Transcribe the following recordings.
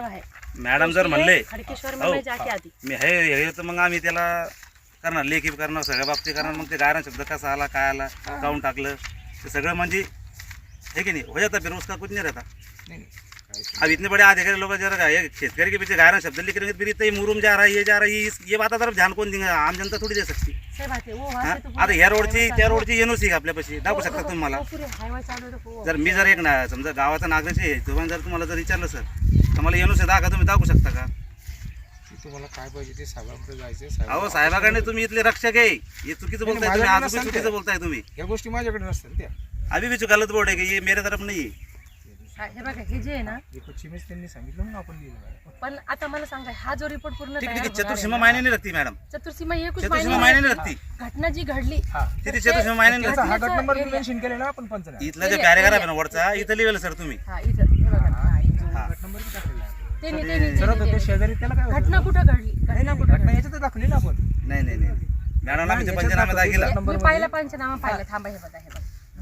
है मॅडम जर म्हणले खडकेश्वर में हो, जाके मी हे हे तर मग आम्ही त्याला करणार लेखी करणार सगळ्या बाबतीत करणार. मग ते गायरा शब्द कसा आला काय आला काऊन टाकलं? ते सगळं म्हणजे हे की नहीं हो जाता उसका कुछ नहीं रहता? अब इतने बड़े अधिकारी लोग जरा ये शेतकारी के पीछे गायरा शब्द लिख रहे हैं फिर इतना मुरुम जा रहा है ये जा रहा है ये ये बात तरफ ध्यान कोण देंगे आम जनता थोड़ी दे सकती। है हा? आता ह्या रोडची त्या रोडची येणूच आहे आपल्यापाशी दाखवू शकता तुम्ही मला। आहे जर मी जर एक ना समजा गावाचा नागरिक आहे तुम्हाला जर तुम्हाला जर विचारलं सर तर मला आहे दाखवा तुम्ही दाखवू शकता का? तुम्हाला काय पाहिजे ते साहेबांकडे जायचं अहो साहेबाकडे तुम्ही इथले रक्षक आहे हे चुकीचं बोलताय तुम्ही माझ्याकडे आज चुकीचं. बोलताय तुम्ही. या गोष्टी माझ्याकडे नसतात त्या. अभी भी जो गलत बोर्ड है कि ये मेरे तरफ नहीं है बघा हे जे आहे ना पश्चिमेच त्यांनी सांगितलं म्हणून आपण लिहिलं मॅडम. पण आता मला सांगा हा जो रिपोर्ट पूर्ण ठीक तयार होणार चतुर्सीमा आहे मायने नहीं रखती मॅडम ना, चतुर्थीमा हे कुछ चतुर्सीमा मायने मायने नाही. नहीं रखती घटना जी घडली हा तिथे चतुर्सीमा मायने नाही त्याचा हा घटनेचं गट नंबर area. मेन्शन केलेला आपण पंचनामा इथला जो पॅरेग्राफ आहे ना वरचा इथं लिहिलेलं सर तुम्ही हा इथं हे बघा हा, इथं. हा. गट नंबर बी टाकलेला आहे. ते नाही, ते नाही, ते सरळ नाही, ते ते शेजारी त्याला काय नाही. होतं? घटना कुठं घडली घटना कुठं घटना याच्यात दाखवली ना आपण नाही नाही नाही मॅडम आम्ही ते याच्यात पंचनामे. दाखिला मी. पाहिला पंचनामा पाहिला थांबा हे बघा हे बघा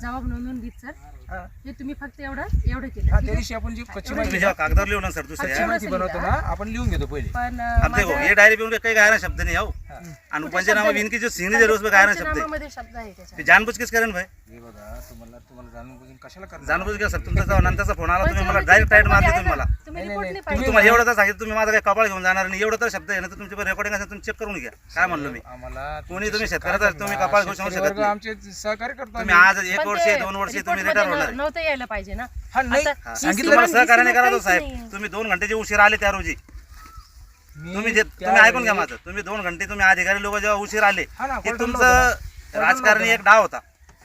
जबाब नोंदवून घेत सर हा. तुम्ही फक्त एवढं एवढं केलं ठीक त्या आहे? दिवशी आपण जी पश्चिम तुम्ही जेव्हा कागदावर लिहू ना सर दुसऱ्या. माहिती बनवतो ना आपण लिहून घेतो पहिले पण अब देखो ये डायरी पे उनके कई गायरा शब्द नहीं हो. आणि पंचनामा भी इनकी जो सिग्नेचर है उसमें गायरा शब्द है पंचनामामध्ये शब्द आहे त्याच्यात ते जानबूझ किस करेन भाई हे बघा तुम्हाला तुम्हाला जाणून बुजून कशाला करणार जानबूझ का सर तुमचा फोन आला तुम्ही मला पंचनामाच्या डायरेक्ट टाईट मारले रिपोर्टमध्ये तुम्ही आहे मला? तुम्ही नाही, रिपोर्ट नाही, नाही मी पाहिजे तुम्हाला एवढं तर सांगितलं तुम्ही माझा काही कपाळ घेऊन जाणार नाही एवढं तर शब्द आहे ना तर तुमचे रेकॉर्डिंग असेल तुम्ही चेक करून घ्या काय म्हणलो मी आम्हाला कोणी तुम्ही शेतकऱ्याचा तुम्ही? कपाळ घेऊ शकत शेतकरी वर्ग नाही. आमचे सहकार्य करतो तुम्ही आम्ही. आज एक वर्ष ते दोन वर्ष तुम्ही रिटायर होणार न- नव्हतं यायला पाहिजे ना हा, नाही. आता हा. सांगितलं सीमा- तुम्हाला सहकार्य नाही सीमा करा तो साहेब नाही. तुम्ही दोन घंटे जे उशीर आले त्या रोजी मी तुम्ही जे त्या तुम्ही ऐकून घ्या वेळी- माझं तुम्ही दोन घंटे तुम्ही अधिकारी लोक जेव्हा उशीर आले हा ना, पलटवलं तुमचं. राजकारणी एक डाव होता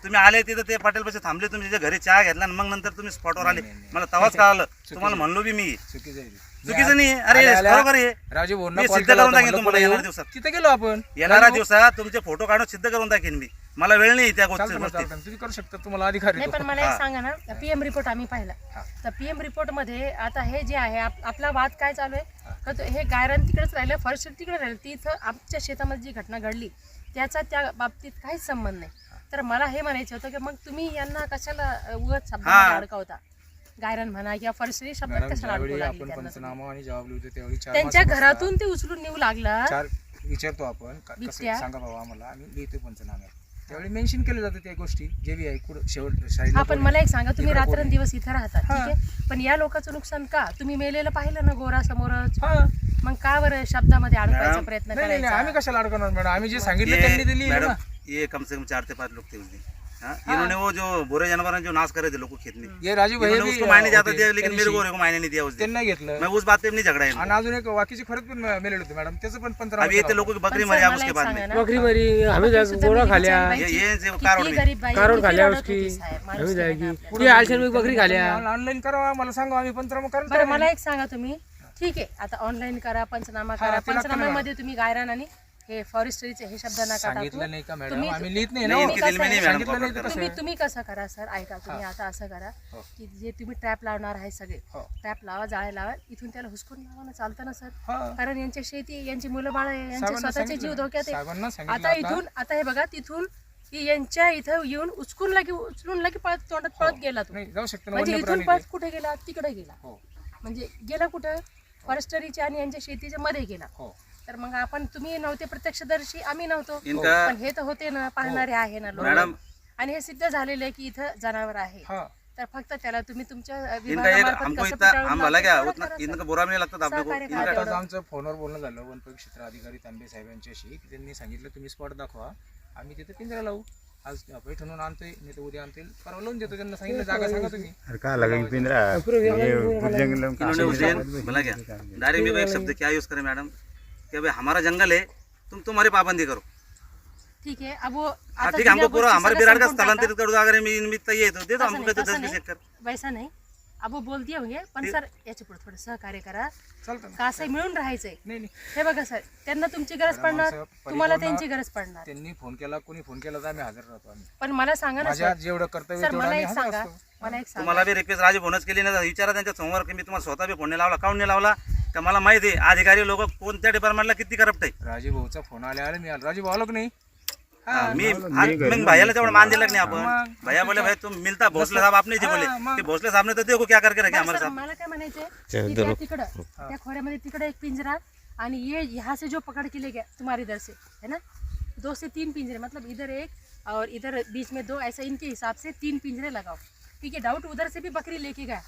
तुम्ही आले तिथं ते पटेल पैसे थांबले तुम्ही जे घरी चहा घेतला आणि मग नंतर तुम्ही स्पॉटवर आले नाही, नाही, मला तवाच कळालं. तुम्हाला म्हणलो बी मी चुकीचं आहे ते. चुकीचं नाही अरे आल्या- आल्या- बरोबर आहे राजू भाऊंना मी call सिद्ध केला करून होता, म्हणलं तुम्हाला पुढे येणाऱ्या. दिवसात. तिथे गेलो आपण येणाऱ्या दिवसात तुमचे फोटो काढून सिद्ध करून दाखवेन मी मला वेळ नाही त्या चालतं गोष्टी ना, चालतं ना. तुम्ही करू शकता तुम्हाला अधिकार नाही तो. पण मला हा. एक सांगा ना पीएम रिपोर्ट आम्ही पाहिला हा. तर पीएम रिपोर्टमध्ये आता हे जे आहे आप- आपला वाद काय चालू आहे का तो हे गायरान तिकडेच राहिलं फॉरेस्ट तिकडे राहिलं तिथं आमच्या शेतामध्ये जी घटना घडली त्याचा त्या बाबतीत काहीच संबंध नाही तर मला हे म्हणायचं होतं की मग तुम्ही यांना कशाला उगत शब्दामध्ये हा. अडकवता गायरान म्हणा किंवा फॉरेस्टरी शब्दात मॅडम कशाला अडकवू ज्यावेळी लागली आपण त्यांना तुम्ही? पंचनामा आणि जबाब लिहितो त्यावेळी चार त्यांच्या माणसं घरातून ते उचलून नेऊ लागला. चार विचारतो आपण का- कसं बिबट्या. सांगा बाबा आम्हाला आम्ही लिहितो पंचनामे त्यावेळी मेन्शन केलं जातं त्या गोष्टी जे बी आहे कुठं शेवट शाळेला हा पण मला एक सांगा तुम्ही इकडं कोणी- रात्रंदिवस इथं राहता ठीक हा. आहे? पण या लोकांचं नुकसान का? तुम्ही मेलेलं पाहिलं ना गोरा समोरच? हा. मग का बरं शब्दामध्ये अडकवायचा मॅडम, प्रयत्न नाही नाही नाही, आम्ही करायचा कशाला अडकवणार मॅडम? आम्ही जे सांगितलं त्यांनी ते लिहिलं मैडम ना ये कम से कम चार से पांच थे उस दिन हाँ? इन्होंने वो जो बुरे जानवर जो नाश करे थे लोग को खेत में। ये राजू भाई भी, उसको मायने जाता दिया लेकिन मेरे. को मेरे को मायने नहीं दिया उस दिन। त्यांना घेतलं। मैं उस बात पे भी नहीं झगड़ा आणि अजून एक वाकीची खरंच पण मेलेले होते मॅडम। त्याचं पण पंचनामा अभी ये तो लोगों की बकरी मरी अब मला उसके बाद में। ना, बकरी मरी हमें जा सुद्धा गोरा मी खाल्या बिचारी ये ये जो बाई, कारवड किती खाल्या रडत उसकी। हमें नाही जाएगी। ना. पुढे आलशन में बकरी खाल्या ऑनलाईन करा मला सांगा आम्ही पंचनामा बरं करा मला एक सांगा तुम्ही. ठीक आहे आता ऑनलाईन करा पंचनामा हा, करा. ना पंचनाम्यामध्ये तुम्ही गायरान आणि हे फॉरेस्टरीचे हे शब्द नका टाकू. सांगितलं नाही का मॅडम? तुम्ही- आम्ही लिहित नाही ना नहीं हो. सांगितलं नाही. तर कसं तुम्ही कसं करा सर? ऐका तुम्ही आता असं करा हो. की जे तुम्ही ट्रॅप लावणार आहे सगळे हो. ट्रॅप लावा जाळे लावा इथून त्याला हुसकून लावा ना चालतं ना सर. हा. कारण यांची शेती यांची मुलं बाळ यांचे साहेबांना स्वतःचे सांगितलं जीव ना. धोक्यात आहे. साहेबांना सांगितलं आता आता. इथून आता हे बघा तिथून की यांच्या इथं येऊन उचकून लागे उचलून लागे पळत तोंडात पळत गेला तो. नाही जाऊ शकतो ना म्हणजे वन्य इथून प्राणी पळत कुठे गेला? तिकडे गेला. हो. म्हणजे गेला कुठं? फॉरेस्टरीच्या आणि यांच्या शेतीच्या मध्ये गेला. हो. तर मग आपण तुम्ही नव्हते प्रत्यक्षदर्शी आम्ही नव्हतो इनका पण हे तर होते ना पाहणारे आहे ना लोक मॅडम आणि हे सिद्ध झालेलं आहे की इथं जनावर आहे हा तर फक्त त्याला तुम्ही तुमच्या इनका एक विभागामार्फत हमको कसं इतना पिटाळून हम भला क्या लावता उतना तेवढं करा इनका सर. बुरा भी नहीं लगता था आपको सहकार्य इनका करा. आता आमचं फोनवर बोलणं झालं वनपरिक्षेत्र क्षेत्र अधिकारी तांबे साहेबांच्याशी की त्यांनी सांगितलं तुम्ही स्पॉट दाखवा आम्ही तिथे पिंजरा लावू आज पैठणून आणतोय नाही तर उद्या आणतोय परवा लावून देतो त्यांना सांगितलं जागा सांगा तुम्ही अरे पिंजरा ये में इन्होंने भला क्या डायरेक्ट में एक शब्द क्या यूज करें मैडम कि भाई हमारा जंगल है तुम तुम्हारी पाबंदी करो। ठीक है अब वो हाँ आता ठीक है हमको पूरा हमारे बिराड़ का. स्थलांतरित कर दो अगर निमित्त ये तो दे दो हमको तसं दस नाही. बीस एकड़ वैसा नाही। अब वो बोल दिए होंगे पण सर याच्यापुढे थोडं सहकार्य करा। चालतं ना। का असं मिळून राहायचंय। नाही नाही। हे बघा सर त्यांना तुमची गरज पडणार तुम्हाला त्यांची गरज पडणार. त्यांनी फोन केला कोणी फोन केला तर आम्ही हजर राहतो आम्ही. पण मला सांगा ना जेवढं कर्तव्य सर मला एक सांगा मला एक सांगा. तुम्हाला बी रिक्वेस्ट राजे फोनच केली ना विचारा त्यांच्यासमोर की मी तुम्हाला स्वतः बी फोन नाही लावला काऊन नाही लावला? का मला माहिती आहे अधिकारी लोक कोणत्या डिपार्टमेंटला किती करप्ट आहे? राजीव भाऊचा फोन आल्या आला मी आलो राजीव भाऊ आलो की नाही? हाँ, मी हाँ, मग भैया तेवढं मान दिलं की नाही आपण? भैया बोले भाई तुम मिलता भोसले साहब आपने जी बोले ते भोसले साहब ने तो देखो क्या करके रखे हमारे साथ मला काय म्हणायचंय? की त्या तिकडं त्या खोऱ्यामध्ये तिकडे एक पिंजरा आणि ये यहाँ से जो पकड़ के ले गया तुम्हारे इधर से है ना? दो से तीन पिंजरे मतलब इधर एक और इधर बीच में दो ऐसा इनके हिसाब से तीन पिंजरे लगाओ। क्योंकि डाउट उधर से भी बकरी लेके गया।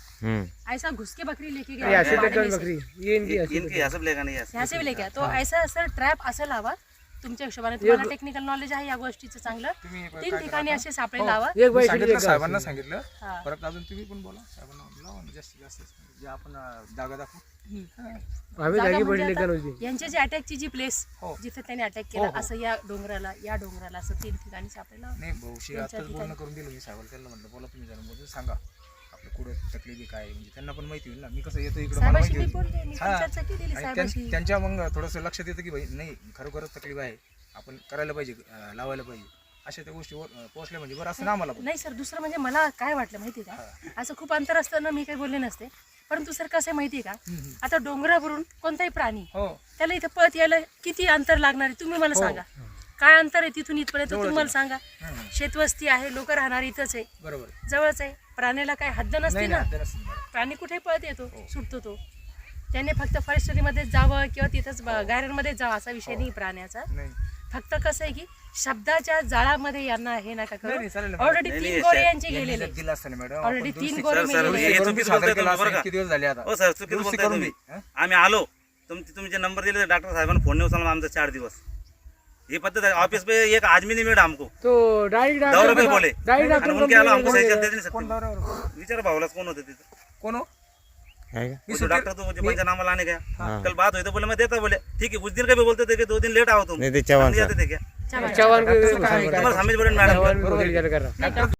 ऐसा घुस के बकरी लेके ये गया। बकरी? ये इनकी इनके यहाँ सब लेगा नहीं ऐसे यहाँ से भी लेके गया तो ऐसा सर ट्रॅप असं लावा तुमच्या हिशोबाने तुम्हाला टेक्निकल नॉलेज आहे या गोष्टीचं चांगलं. तुम्ही तीन ठिकाणी असे सापळे लावा. एक सांगितलं साहेबांना सांगितलं. हा. परत अजून तुम्ही पण बोला. साहेबांना जास्तीत जास्त. जे आपण अं, जागा दाखवू. आम्ही जागा जागी म्हणजे पडली आता का नव्हती यांचे जे अटॅकची जी प्लेस हो. जिथे त्याने अटॅक केला असं या डोंगराला या डोंगराला असं तीन ठिकाणी सापळे लावा. नाही भाऊशी त्यांच्या आताच बोलणं करून दिलं मी साहेबाला. त्यांना म्हटलं बोला तुम्ही जरा बोलून सांगा. आपलं कुठं तकलीफी काय आहे, म्हणजे त्यांना पण माहिती होईल ना. मी कसं येतो इकडं मला साहेबाशी माहिती मी होईल. बोलते मी हा. पण चर्चा केलेली आणि त्यां- साहेबाशी. त्यांच्या मग थोडंसं लक्षात येतं की भाई नाही खरोखरच तकलीफ आहे. आपण करायला पाहिजे अं, लावायला पाहिजे. अशा त्या गोष्टी पोहोचल्या म्हणजे बरं असं ना आम्हाला पण. नाही सर दुसरं म्हणजे मला काय वाटलं माहिती का? असं खूप अंतर असताना मी काही बोलले नसते. परंतु सर कसं आहे माहिती का? आता डोंगरावरून कोणताही प्राणी हो. त्याला इथं पळत यायला किती अंतर लागणार आहे तुम्ही मला सांगा. काय अंतर आहे तिथून इथपर्यंत? तुम्ही मला सांगा. हम्म. शेतवस्ती आहे लोक राहणार इथंच आहे. बरोबर आहे. जवळच आहे. प्राण्याला काय हद्द नसते नाही ना? हद्द नसते. प्राणी कुठे पळत येतो? सुटतो तो. त्याने फक्त फॉरेस्टरीमध्ये जावं किंवा तिथंच गार्डनमध्ये जावं असा विषय नाही प्राण्याचा. नाही. फक्त कसं आहे की शब्दाच्या जाळामध्ये यांना हे नका नाही, नाही, चालेल करू ना. ऑलरेडी नाही, तीन नाही, गोरे यांचे यांनी गेलेले. जर दिलं असतं ना मॅडम. ऑलरेडी आपण तीन दुरुस्ती- गोरे सर, सर, मेलेले हे करून चुकीचं सादर बोलताय केलं तुम्ही असतं, बरं का? किती दिवस झाले आता? हो सर चुकीचं दुरुस्ती बोलताय करून तुम्ही. दे, हं? आम्ही आलो. तुमचे तुमचे नंबर दिले डॉक्टर साहेबांना फोन नाही उचलला आमचा चार दिवस. ये पद्धत है ऑफिस पे एक आदमी नहीं मिला हमको तो डायरेक्ट दो रुपये बोले. डायरेक्ट आणि उनके आलो हमको सही चलते नहीं सकते विचार भावलाच कोण होते तिथं. कोण हो? वो जो डॉक्टर तो मुझे पंचनामा लाने गया. कल बात हुई तो बोले मैं देता बोले. ठीक है उस दिन का भी बोलते थे कि दो दिन लेट आओ तुम. नाही हम नहीं जाते थे क्या? चव्हाण पडेल मॅडम। चव्हाण करा